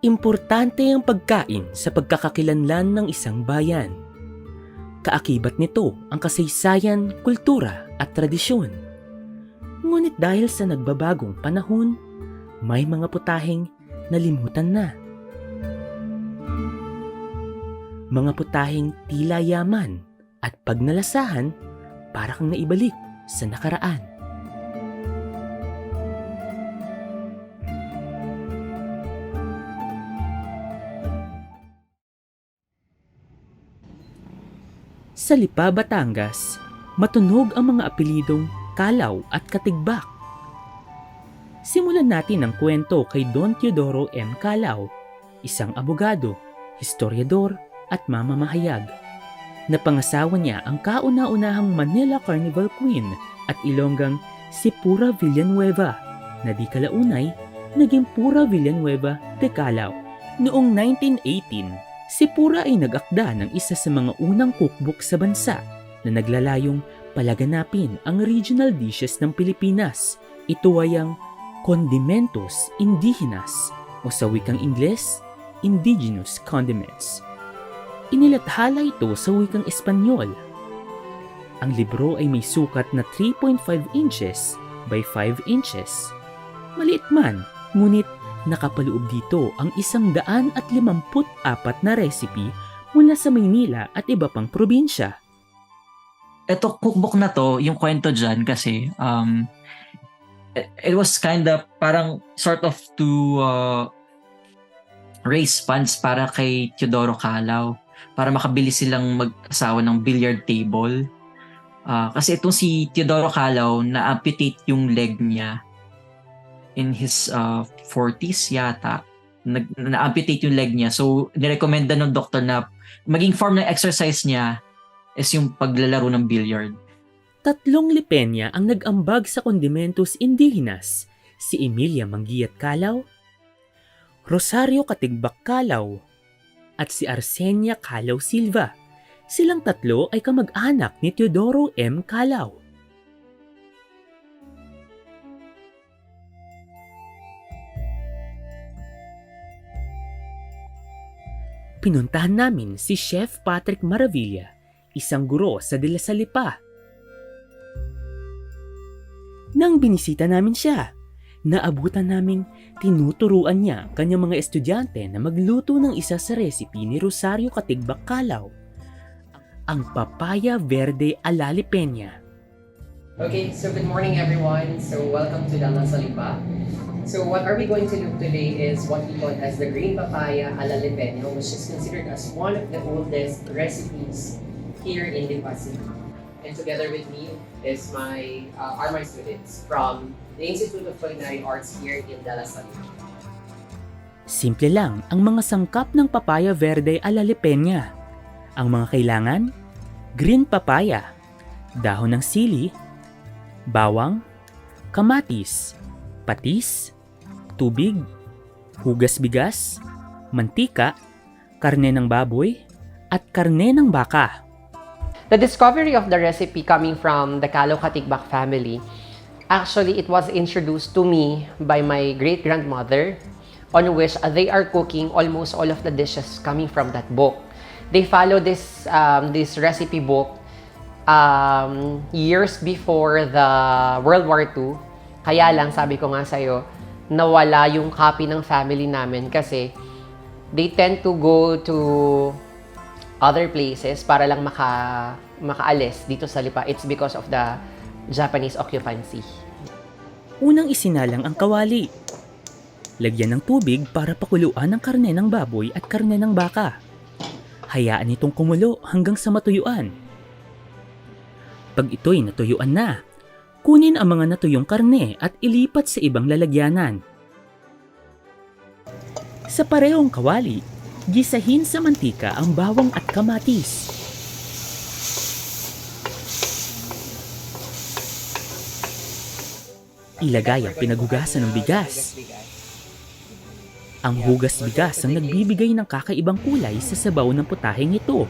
Importante ang pagkain sa pagkakakilanlan ng isang bayan. Kaakibat nito ang kasaysayan, kultura at tradisyon. Ngunit dahil sa nagbabagong panahon, may mga putaheng nalimutan na. Mga putaheng tila yaman at pagnalasahan para kang naibalik sa nakaraan. Sa Lipa, Batangas, matunog ang mga apelidong Kalaw at Katigbak. Simulan natin ang kwento kay Don Teodoro M. Kalaw, isang abogado, historiador at mamamahayag. Napangasawa niya ang kauna-unahang Manila Carnival Queen at Ilonggang si Pura Villanueva na di kalaunay naging Pura Villanueva de Calao. Noong 1918, si Pura ay nag-akda ng isa sa mga unang cookbook sa bansa na naglalayong palaganapin ang regional dishes ng Pilipinas. Ito ay ang Condimentos Indigenas o sa wikang Ingles, Indigenous Condiments. Inilathala ito sa wikang Espanyol. Ang libro ay may sukat na 3.5 inches by 5 inches. Maliit man, ngunit nakapaloob dito ang isang daan at limamput apat na recipe mula sa Maynila at iba pang probinsya. Ito cookbook na to, yung kwento dyan kasi um, it, was kind of parang sort of to uh, raise funds para kay Teodoro Calao para makabili silang mag-asawa ng billiard table. Ah, kasi itong si Teodoro Calao na-amputate yung leg niya in his uh, 40s yata. Nag, na-amputate yung leg niya. So, nirekomenda ng doktor na maging form ng exercise niya is yung paglalaro ng billiard. Tatlong lipenya ang nag-ambag sa Condimentos Indigenas, si Emilia Mangiat Calao, Rosario Katigbak Calao, at si Arsenia Calao Silva. Silang tatlo ay kamag-anak ni Teodoro M. Calao. Pinuntahan namin si Chef Patrick Maravilla, isang guro sa De La Salipa. Nang binisita namin siya, naabutan naming tinuturuan niya ang kanyang mga estudyante na magluto ng isa sa recipe ni Rosario Katigbak Calao, ang papaya verde alalipenya. Okay, so good morning everyone. So welcome to Dala Salipa. So what are we going to do today is what we call as the green papaya a la lipeño, which is considered as one of the oldest recipes here in Lipa City. And together with me is my uh, are my students from the Institute of Culinary Arts here in Dala Salipa. Simple lang ang mga sangkap ng papaya verde alalipenya. Ang mga kailangan, green papaya, dahon ng sili, bawang, kamatis, patis, tubig, hugas bigas, mantika, karne ng baboy, at karne ng baka. The discovery of the recipe coming from the Kalo Katigbak family, actually it was introduced to me by my great grandmother, on which uh, they are cooking almost all of the dishes coming from that book. They follow this um, this recipe book um, years before the World War II. Kaya lang, sabi ko nga sa'yo, nawala yung copy ng family namin kasi they tend to go to other places para lang maka, makaalis dito sa Lipa. It's because of the Japanese occupancy. Unang isinalang ang kawali. Lagyan ng tubig para pakuluan ang karne ng baboy at karne ng baka. Hayaan itong kumulo hanggang sa matuyuan. Pag ito'y natuyuan na, kunin ang mga natuyong karne at ilipat sa ibang lalagyanan. Sa parehong kawali, gisahin sa mantika ang bawang at kamatis. Ilagay ang pinaghugasan ng bigas. Ang hugas bigas ang nagbibigay ng kakaibang kulay sa sabaw ng putaheng ito.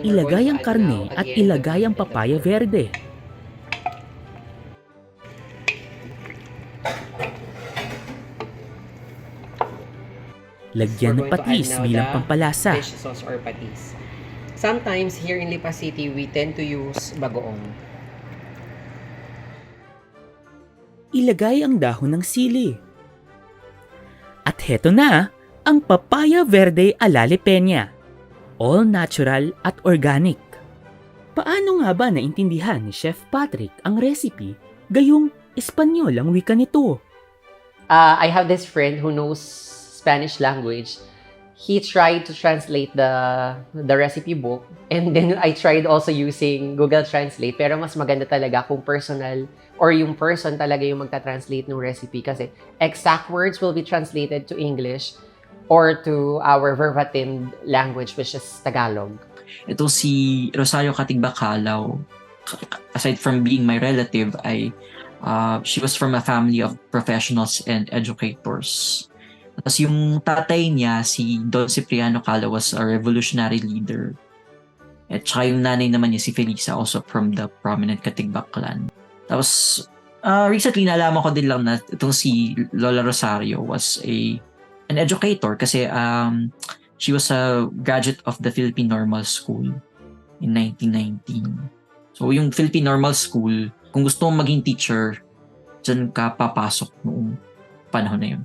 Ilagay ang karne at ilagay ang papaya verde. Lagyan ng patis bilang pampalasa. fish sauce or patis. Sometimes here in Lipa City, we tend to use bagoong. Ilagay ang dahon ng sili. At heto na, ang papaya verde alale peña. All natural at organic. Paano nga ba naintindihan ni Chef Patrick ang recipe gayong Espanyol ang wika nito? Uh, I have this friend who knows Spanish language. He tried to translate the the recipe book and then I tried also using Google Translate pero mas maganda talaga kung personal or yung person talaga yung magta-translate ng recipe kasi exact words will be translated to English or to our verbatim language which is Tagalog. Ito si Rosario Katigba Calao, aside from being my relative, ay uh, she was from a family of professionals and educators. Tapos yung tatay niya, si Don Cipriano Calao, was a revolutionary leader. At saka yung nanay naman niya, si Felisa, also from the prominent Katigbak clan. Tapos, uh, recently, nalaman ko din lang na itong si Lola Rosario was a an educator kasi um, she was a graduate of the Philippine Normal School in 1919. So, yung Philippine Normal School, kung gusto mong maging teacher, dyan ka papasok noong panahon na yun.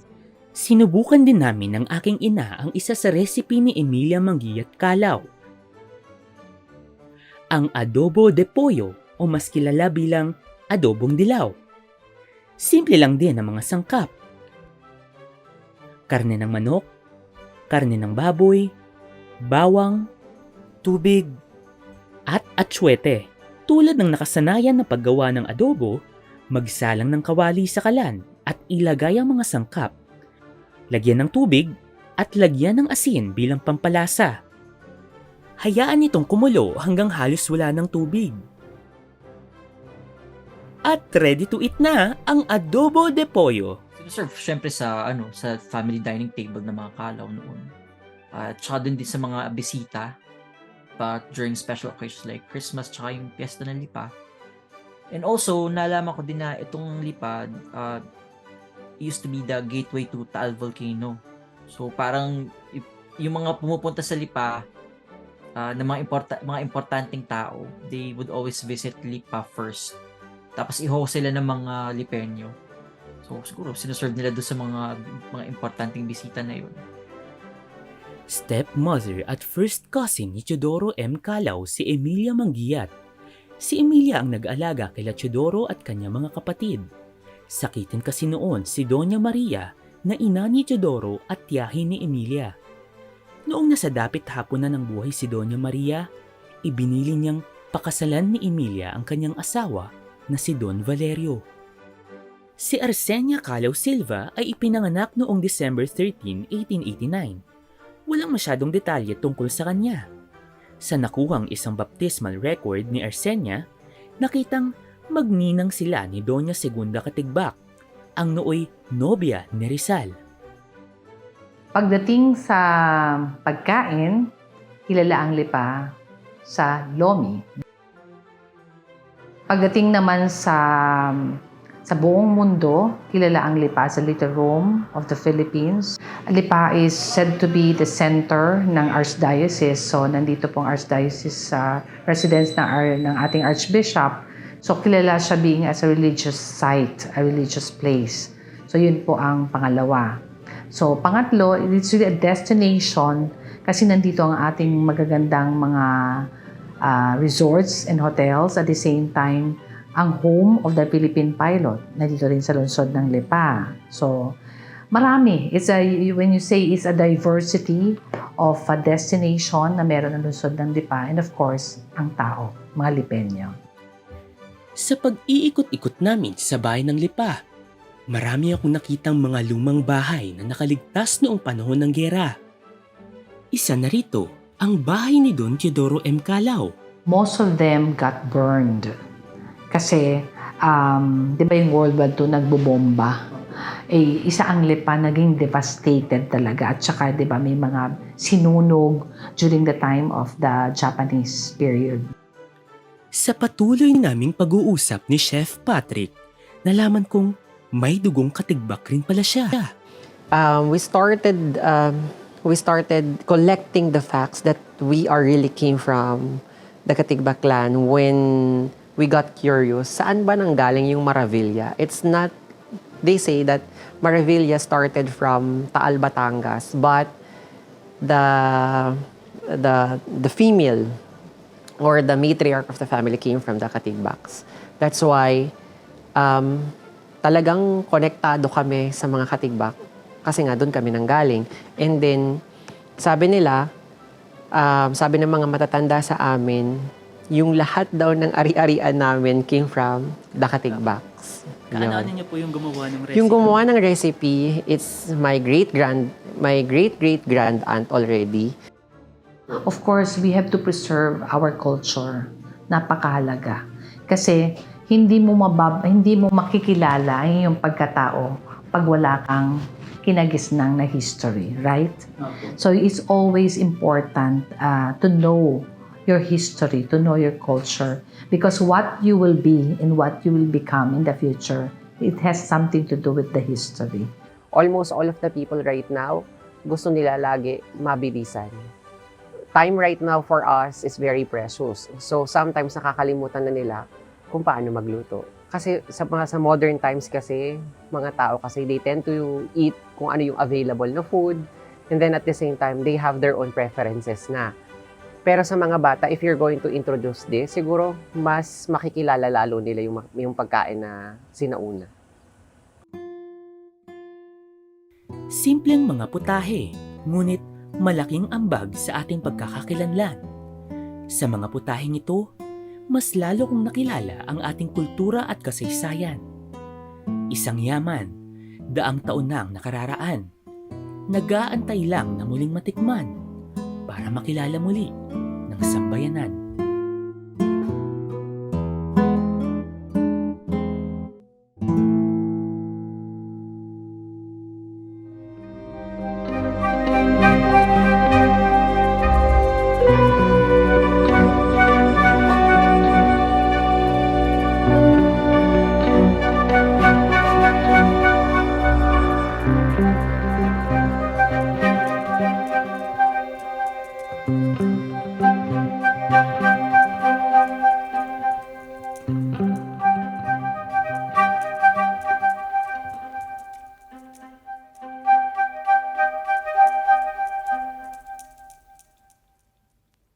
Sinubukan din namin ng aking ina ang isa sa recipe ni Emilia Manggiyat Calao. Ang adobo de pollo o mas kilala bilang adobong dilaw. Simple lang din ang mga sangkap. Karne ng manok, karne ng baboy, bawang, tubig, at atsuete. Tulad ng nakasanayan na paggawa ng adobo, magsalang ng kawali sa kalan at ilagay ang mga sangkap lagyan ng tubig, at lagyan ng asin bilang pampalasa. Hayaan itong kumulo hanggang halos wala ng tubig. At ready to eat na ang adobo de pollo. Serve syempre sa ano sa family dining table ng mga kalaw noon. At saka din din sa mga bisita but during special occasions like Christmas tsaka yung piyesta ng lipa. And also, nalaman ko din na itong lipa uh, used to be the gateway to Taal Volcano. So parang yung mga pumupunta sa Lipa uh, ng mga importa- mga importanteng tao, they would always visit Lipa first. Tapos i-host sila ng mga Lipenyo. So siguro sinaserve nila doon sa mga mga importanteng bisita na yun. Stepmother at first cousin ni Teodoro M. Calao si Emilia Manggiyat. Si Emilia ang nag-alaga kila Teodoro at kanyang mga kapatid. Sakitin kasi noon si Doña Maria na ina ni Teodoro at tiyahin ni Emilia. Noong nasa dapit hapon na ng buhay si Doña Maria, ibinili niyang pakasalan ni Emilia ang kanyang asawa na si Don Valerio. Si Arsenia Calao Silva ay ipinanganak noong December 13, 1889 walang masyadong detalye tungkol sa kanya. Sa nakuhang isang baptismal record ni Arsenia, nakitang magninang sila ni Doña Segunda Katigbak, ang nooy nobya ni Rizal. Pagdating sa pagkain, kilala ang lipa sa lomi. Pagdating naman sa sa buong mundo, kilala ang Lipa sa Little Rome of the Philippines. Lipa is said to be the center ng Archdiocese. So, nandito pong Archdiocese sa residence ng, ng ating Archbishop. So, kilala siya being as a religious site, a religious place. So, yun po ang pangalawa. So, pangatlo, it's really a destination kasi nandito ang ating magagandang mga ah, resorts and hotels at the same time ang home of the Philippine pilot nandito rin sa lungsod ng Lipa. So, marami. It's a, when you say it's a diversity of a destination na meron ang lungsod ng Lipa and of course, ang tao, mga Lipenyo. Sa pag-iikot-ikot namin sa bahay ng Lipa, marami akong nakitang mga lumang bahay na nakaligtas noong panahon ng gera. Isa na rito ang bahay ni Don Teodoro M. Calao. Most of them got burned. Kasi, um, di ba yung World War II nagbobomba? eh, isa ang lipa naging devastated talaga at saka 'di ba may mga sinunog during the time of the Japanese period. Sa patuloy naming pag-uusap ni Chef Patrick, nalaman kong may dugong katigbak rin pala siya. um, we started um, we started collecting the facts that we are really came from the Katigbak clan when we got curious. Saan ba nanggaling yung Maravilla? It's not they say that Maravilla started from Taal Batangas, but the the the female or the matriarch of the family came from the Katigbaks. That's why um, talagang konektado kami sa mga Katigbak kasi nga doon kami nanggaling. And then, sabi nila, um, sabi ng mga matatanda sa amin, yung lahat daw ng ari-arian namin came from the Katigbaks. Yun. niyo po yung gumawa ng Yung gumawa ng recipe, it's my great grand my great great grand aunt already. Of course, we have to preserve our culture. Napakahalaga. Kasi hindi mo mabab hindi mo makikilala ang iyong pagkatao pag wala kang kinagisnang na history, right? So it's always important uh, to know your history, to know your culture, because what you will be and what you will become in the future, it has something to do with the history. almost all of the people right now, gusto nila lagi mabilisan. Time right now for us is very precious. So sometimes nakakalimutan na nila kung paano magluto. Kasi sa mga sa modern times kasi, mga tao kasi they tend to eat kung ano yung available na food and then at the same time they have their own preferences na. Pero sa mga bata, if you're going to introduce this, siguro mas makikilala lalo nila yung, yung pagkain na sinauna. Simpleng mga putahe, ngunit malaking ambag sa ating pagkakakilanlan. Sa mga putaheng ito, mas lalo kong nakilala ang ating kultura at kasaysayan. Isang yaman, daang taon nang nakararaan. Nag-aantay lang na muling matikman para makilala muli ng sambayanan.